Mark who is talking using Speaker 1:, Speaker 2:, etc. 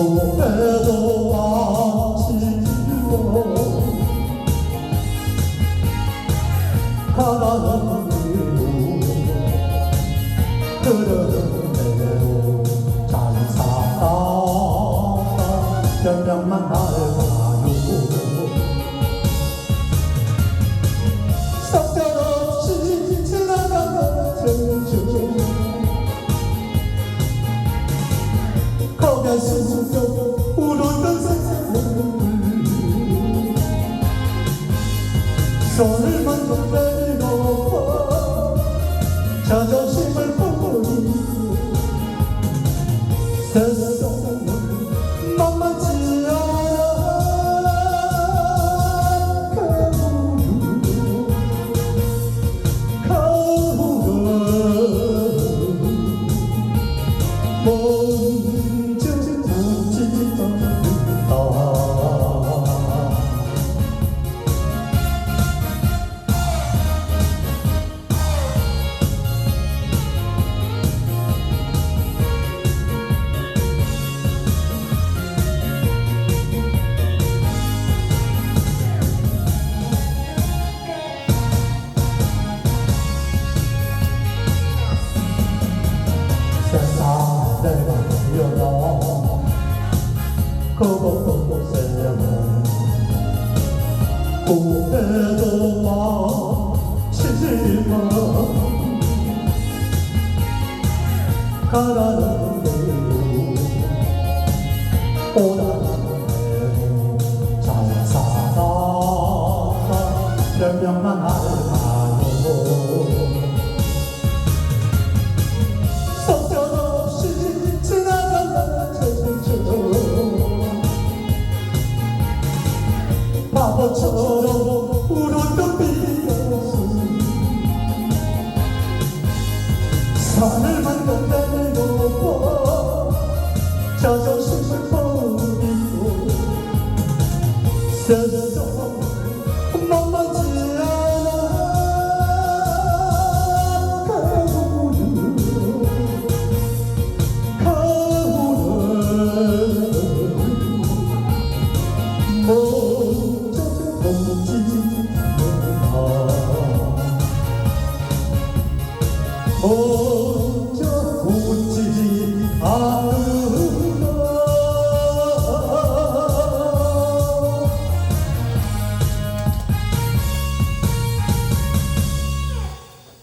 Speaker 1: 후회도 아쉬워 가라는 이유 흐르는 대로 잘 살아 변명만 할까요 속절없이 지나가는 거기에 숨 손을 먼저 내려놓고 자존심을 버리고 세상은 만만치 않아 그곳곳에는 후회도 마치지만 가라는 변명만 할까 바보처럼 울었던 비었음 산을 만든 내놓고 자존심을 버리고 all